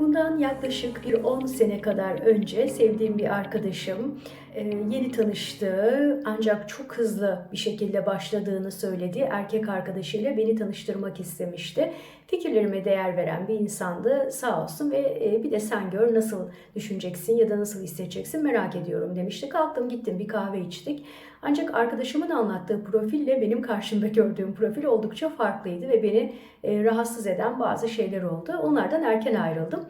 Bundan yaklaşık bir 10 sene kadar önce sevdiğim bir arkadaşım yeni tanıştığı ancak çok hızlı bir şekilde başladığını söylediği erkek arkadaşıyla beni tanıştırmak istemişti. Fikirlerime değer veren bir insandı sağ olsun ve e, bir de sen gör nasıl düşüneceksin ya da nasıl hissedeceksin merak ediyorum demişti. Kalktım gittim bir kahve içtik. Ancak arkadaşımın anlattığı profille benim karşımda gördüğüm profil oldukça farklıydı ve beni e, rahatsız eden bazı şeyler oldu. Onlardan erken ayrıldım.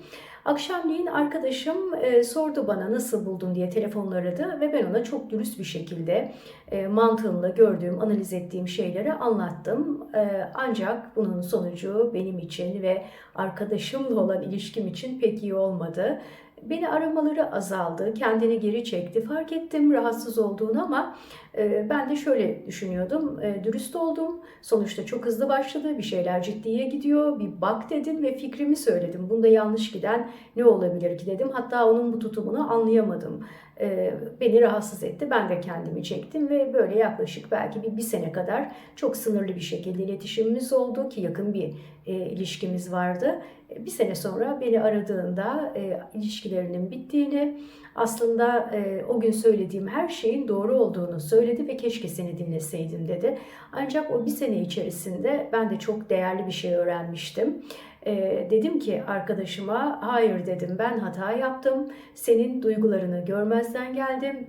Akşamleyin arkadaşım e, sordu bana nasıl buldun diye telefonla aradı ve ben ona çok dürüst bir şekilde e, mantığımla gördüğüm, analiz ettiğim şeyleri anlattım. E, ancak bunun sonucu benim için ve arkadaşımla olan ilişkim için pek iyi olmadı. Beni aramaları azaldı, kendini geri çekti. Fark ettim rahatsız olduğunu ama e, ben de şöyle düşünüyordum. E, dürüst oldum. Sonuçta çok hızlı başladı. Bir şeyler ciddiye gidiyor. Bir bak dedim ve fikrimi söyledim. Bunda yanlış giden ne olabilir ki dedim. Hatta onun bu tutumunu anlayamadım. E, beni rahatsız etti. Ben de kendimi çektim ve böyle yaklaşık belki bir, bir sene kadar çok sınırlı bir şekilde iletişimimiz oldu ki yakın bir e, ilişkimiz vardı. E, bir sene sonra beni aradığında e, ilişkilerinin bittiğini, aslında e, o gün söylediğim her şeyin doğru olduğunu söyledi ve keşke seni dinleseydin dedi. Ancak o bir sene içerisinde ben de çok değerli bir şey öğrenmiştim. E, dedim ki arkadaşıma hayır dedim ben hata yaptım. Senin duygularını görmezden geldim.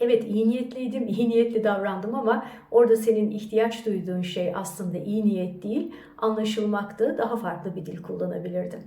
Evet iyi niyetliydim, iyi niyetli davrandım ama orada senin ihtiyaç duyduğun şey aslında iyi niyet değil, anlaşılmaktı. Daha farklı bir dil kullanabilirdim.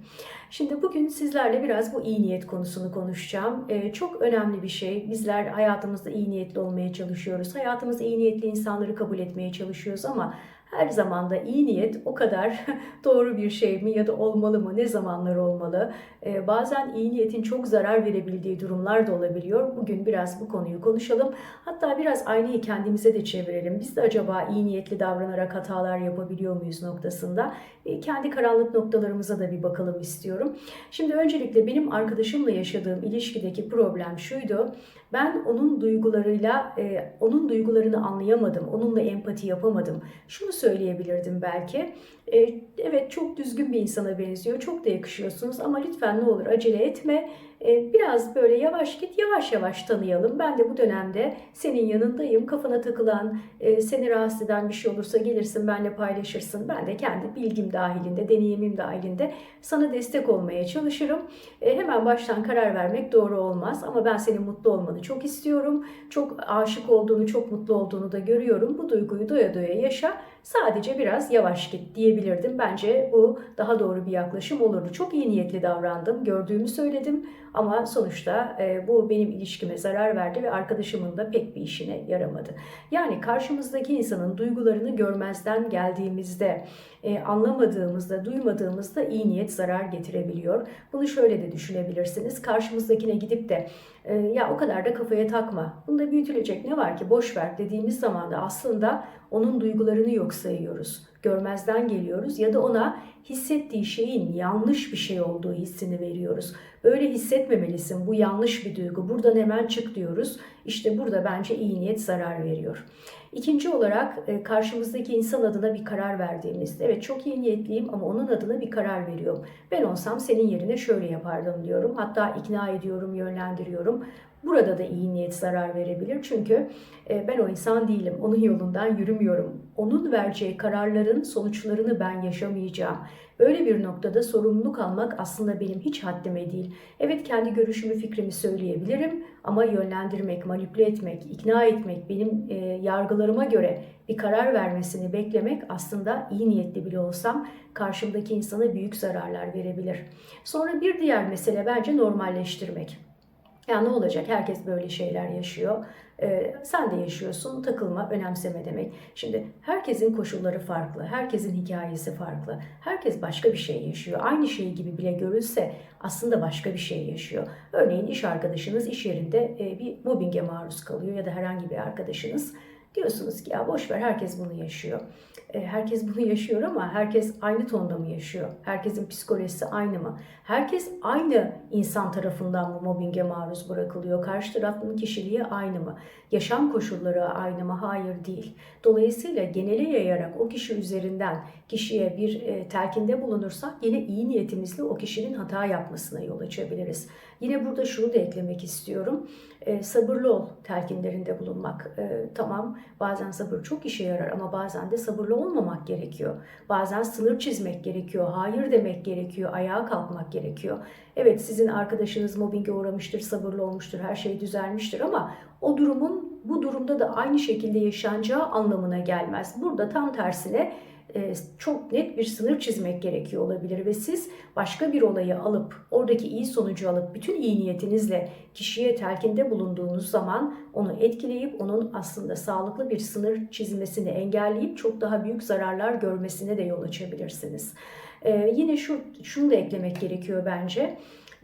Şimdi bugün sizlerle biraz bu iyi niyet konusunu konuşacağım. Ee, çok önemli bir şey. Bizler hayatımızda iyi niyetli olmaya çalışıyoruz. Hayatımızda iyi niyetli insanları kabul etmeye çalışıyoruz ama her zaman da iyi niyet o kadar doğru bir şey mi ya da olmalı mı? Ne zamanlar olmalı? Ee, bazen iyi niyetin çok zarar verebildiği durumlar da olabiliyor. Bugün biraz bu konuyu konuşalım. Hatta biraz aynayı kendimize de çevirelim. Biz de acaba iyi niyetli davranarak hatalar yapabiliyor muyuz noktasında? E, kendi karanlık noktalarımıza da bir bakalım istiyorum. Şimdi öncelikle benim arkadaşımla yaşadığım ilişkideki problem şuydu. Ben onun duygularıyla, e, onun duygularını anlayamadım. Onunla empati yapamadım. Şunu söyleyebilirdim belki. E, evet çok düzgün bir insana benziyor. Çok da yakışıyorsunuz ama lütfen ne olur acele etme. E, biraz böyle yavaş git, yavaş yavaş tanıyalım. Ben de bu dönemde senin yanındayım. Kafana takılan, e, seni rahatsız eden bir şey olursa gelirsin, benimle paylaşırsın. Ben de kendi bilgim dahilinde, deneyimim dahilinde sana destek olmaya çalışırım. E, hemen baştan karar vermek doğru olmaz ama ben senin mutlu olmanı çok istiyorum. Çok aşık olduğunu, çok mutlu olduğunu da görüyorum. Bu duyguyu doya doya yaşa. Sadece biraz yavaş git diyebilirdim. Bence bu daha doğru bir yaklaşım olurdu. Çok iyi niyetli davrandım, gördüğümü söyledim ama sonuçta e, bu benim ilişkime zarar verdi ve arkadaşımın da pek bir işine yaramadı. Yani karşımızdaki insanın duygularını görmezden geldiğimizde, e, anlamadığımızda, duymadığımızda iyi niyet zarar getirebiliyor. Bunu şöyle de düşünebilirsiniz. Karşımızdakine gidip de e, ya o kadar da kafaya takma. Bunda büyütülecek ne var ki boş ver dediğimiz zaman da aslında onun duygularını yok sayıyoruz. Görmezden geliyoruz ya da ona hissettiği şeyin yanlış bir şey olduğu hissini veriyoruz. Böyle hissetmemelisin. Bu yanlış bir duygu. Buradan hemen çık diyoruz. İşte burada bence iyi niyet zarar veriyor. İkinci olarak e, karşımızdaki insan adına bir karar verdiğimizde evet çok iyi niyetliyim ama onun adına bir karar veriyorum. Ben olsam senin yerine şöyle yapardım diyorum. Hatta ikna ediyorum, yönlendiriyorum. Burada da iyi niyet zarar verebilir. Çünkü e, ben o insan değilim. Onun yolundan yürümüyorum. Onun vereceği kararların sonuçlarını ben yaşamayacağım. Böyle bir noktada sorumluluk almak aslında benim hiç haddime değil. Evet kendi görüşümü, fikrimi söyleyebilirim ama yönlendirmek, manipüle etmek, ikna etmek, benim e, yargılarıma göre bir karar vermesini beklemek aslında iyi niyetli bile olsam karşımdaki insana büyük zararlar verebilir. Sonra bir diğer mesele bence normalleştirmek. Ya ne olacak? Herkes böyle şeyler yaşıyor. Ee, sen de yaşıyorsun. Takılma, önemseme demek. Şimdi herkesin koşulları farklı. Herkesin hikayesi farklı. Herkes başka bir şey yaşıyor. Aynı şey gibi bile görülse aslında başka bir şey yaşıyor. Örneğin iş arkadaşınız iş yerinde e, bir mobbinge maruz kalıyor ya da herhangi bir arkadaşınız Diyorsunuz ki ya boş ver herkes bunu yaşıyor. E, herkes bunu yaşıyor ama herkes aynı tonda mı yaşıyor? Herkesin psikolojisi aynı mı? Herkes aynı insan tarafından mı mobbinge maruz bırakılıyor? Karşı tarafın kişiliği aynı mı? Yaşam koşulları aynı mı? Hayır değil. Dolayısıyla genele yayarak o kişi üzerinden kişiye bir e, telkinde bulunursak yine iyi niyetimizle o kişinin hata yapmasına yol açabiliriz. Yine burada şunu da eklemek istiyorum. E, sabırlı ol telkinlerinde bulunmak. Tamam bazen sabır çok işe yarar ama bazen de sabırlı olmamak gerekiyor. Bazen sınır çizmek gerekiyor. Hayır demek gerekiyor. Ayağa kalkmak gerekiyor. Evet sizin arkadaşınız mobbinge uğramıştır, sabırlı olmuştur, her şey düzelmiştir ama o durumun bu durumda da aynı şekilde yaşanacağı anlamına gelmez. Burada tam tersine çok net bir sınır çizmek gerekiyor olabilir ve siz başka bir olayı alıp oradaki iyi sonucu alıp bütün iyi niyetinizle kişiye telkinde bulunduğunuz zaman onu etkileyip onun aslında sağlıklı bir sınır çizmesini engelleyip çok daha büyük zararlar görmesine de yol açabilirsiniz. Ee, yine şu şunu da eklemek gerekiyor bence.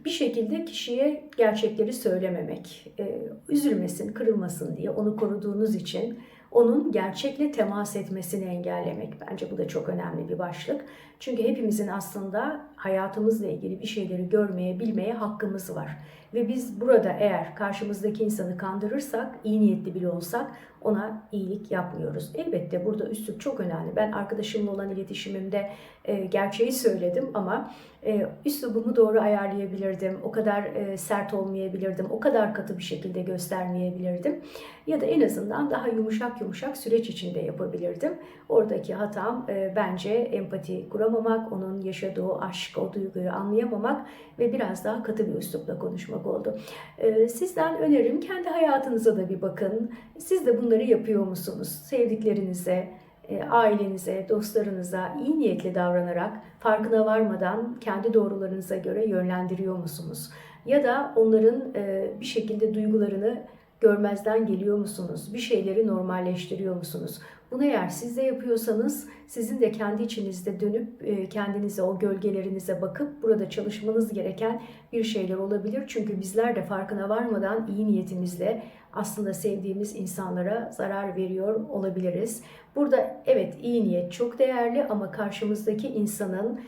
Bir şekilde kişiye gerçekleri söylememek, e, üzülmesin, kırılmasın diye onu koruduğunuz için onun gerçekle temas etmesini engellemek. Bence bu da çok önemli bir başlık. Çünkü hepimizin aslında hayatımızla ilgili bir şeyleri görmeye, bilmeye hakkımız var. Ve biz burada eğer karşımızdaki insanı kandırırsak, iyi niyetli bile olsak ona iyilik yapmıyoruz. Elbette burada üslup çok önemli. Ben arkadaşımla olan iletişimimde e, gerçeği söyledim ama e, üslubumu doğru ayarlayabilirdim. O kadar e, sert olmayabilirdim. O kadar katı bir şekilde göstermeyebilirdim. Ya da en azından daha yumuşak yumuşak süreç içinde yapabilirdim. Oradaki hatam e, bence empati kuramamak, onun yaşadığı aşk, o duyguyu anlayamamak ve biraz daha katı bir üslupla konuşmak oldu. E, sizden önerim kendi hayatınıza da bir bakın. Siz de bunları yapıyor musunuz? Sevdiklerinize, e, ailenize, dostlarınıza iyi niyetli davranarak farkına varmadan kendi doğrularınıza göre yönlendiriyor musunuz? Ya da onların e, bir şekilde duygularını görmezden geliyor musunuz? Bir şeyleri normalleştiriyor musunuz? Bunu eğer siz de yapıyorsanız sizin de kendi içinizde dönüp e, kendinize o gölgelerinize bakıp burada çalışmanız gereken bir şeyler olabilir. Çünkü bizler de farkına varmadan iyi niyetimizle aslında sevdiğimiz insanlara zarar veriyor olabiliriz. Burada evet iyi niyet çok değerli ama karşımızdaki insanın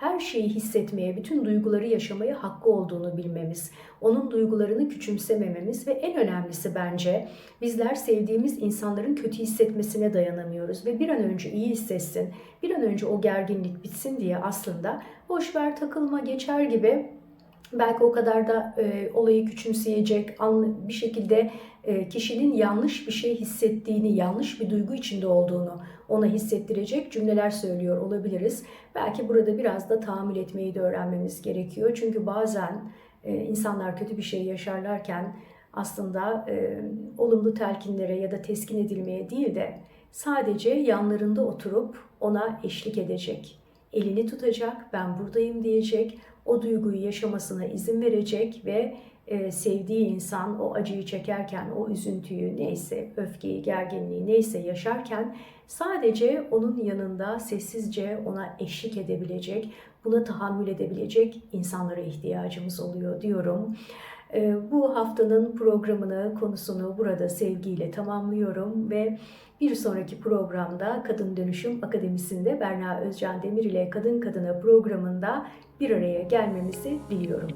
her şeyi hissetmeye, bütün duyguları yaşamaya hakkı olduğunu bilmemiz, onun duygularını küçümsemememiz ve en önemlisi bence bizler sevdiğimiz insanların kötü hissetmesine dayanamıyoruz ve bir an önce iyi hissetsin, bir an önce o gerginlik bitsin diye aslında boş ver takılma geçer gibi belki o kadar da e, olayı küçümseyecek, bir şekilde e, kişinin yanlış bir şey hissettiğini, yanlış bir duygu içinde olduğunu ona hissettirecek cümleler söylüyor olabiliriz. Belki burada biraz da tahammül etmeyi de öğrenmemiz gerekiyor. Çünkü bazen e, insanlar kötü bir şey yaşarlarken aslında e, olumlu telkinlere ya da teskin edilmeye değil de sadece yanlarında oturup ona eşlik edecek. Elini tutacak, ben buradayım diyecek, o duyguyu yaşamasına izin verecek ve e, sevdiği insan o acıyı çekerken, o üzüntüyü neyse, öfkeyi, gerginliği neyse yaşarken sadece onun yanında sessizce ona eşlik edebilecek, buna tahammül edebilecek insanlara ihtiyacımız oluyor diyorum. E, bu haftanın programını, konusunu burada sevgiyle tamamlıyorum ve bir sonraki programda Kadın Dönüşüm Akademisi'nde Berna Özcan Demir ile Kadın Kadına programında bir araya gelmemizi diliyorum.